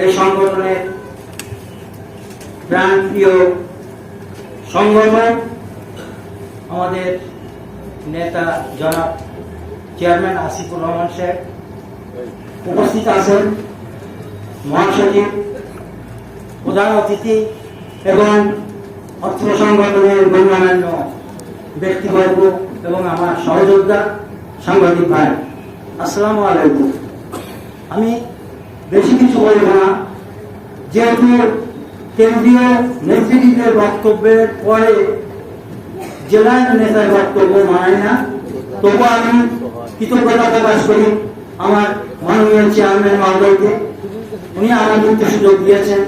এই সংগঠনের প্রাণপ্রিয় সংগঠন, আমাদের নেতা জনাব চেয়ারম্যান আসিফুর রহমান সাহেব উপস্থিত আছেন, মহাসচিব, প্রধান অতিথি এবং অর্থ সংগঠনের গণ্যমান্য ব্যক্তিবর্গ এবং আমার সহযোদ্ধা সাংবাদিক ভাই। আসসালামু আলাইকুম। আমি বেশি কিছু বলব না। যেহেতু কেন্দ্রীয় নেতৃত্বের বক্তব্যের পরে জেলার নেতার বক্তব্য মানায় না, তবু আমি কৃতজ্ঞতা প্রকাশ করি আমার মাননীয় চেয়ারম্যান মহোদয়কে। উনি আমাদেরকে সুযোগ দিয়েছেন,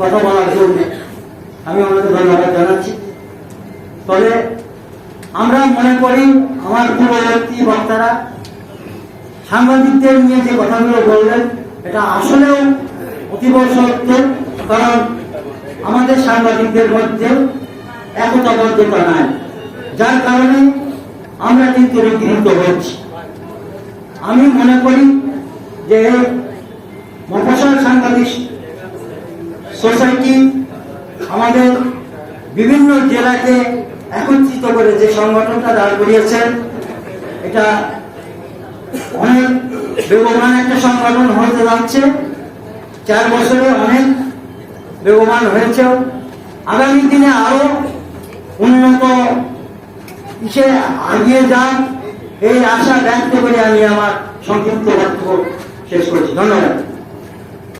কথা বলার জন্য। আমি ওনাকে ধন্যবাদ জানাচ্ছি। তবে আমরা মনে করি, আমার পূর্ববর্তী বক্তারা সাংবাদিকদের নিয়ে যে কথাগুলো বললেন এটা আসলেও অতীব সত্য কারণ আমাদের সাংবাদিকদের মধ্যে একতাবদ্ধতা নাই। যার কারণে আমরা কিন্তু নিগৃহীত হচ্ছি। আমি মনে করি যে মফসল সাংবাদিক সোসাইটি আমাদের বিভিন্ন জেলাকে একত্রিত করে যে সংগঠনটা দাঁড় করিয়েছেন, এটা অনেক বেগমান একটা সংগঠন হতে যাচ্ছে। চার বছরে অনেক বেগমান হয়েছে আগামী দিনে আরও উন্নত ইসে এগিয়ে যান এই আশা ব্যক্ত করে আমি আমার সংক্ষিপ্ত বক্তব্য শেষ করছি। ধন্যবাদ।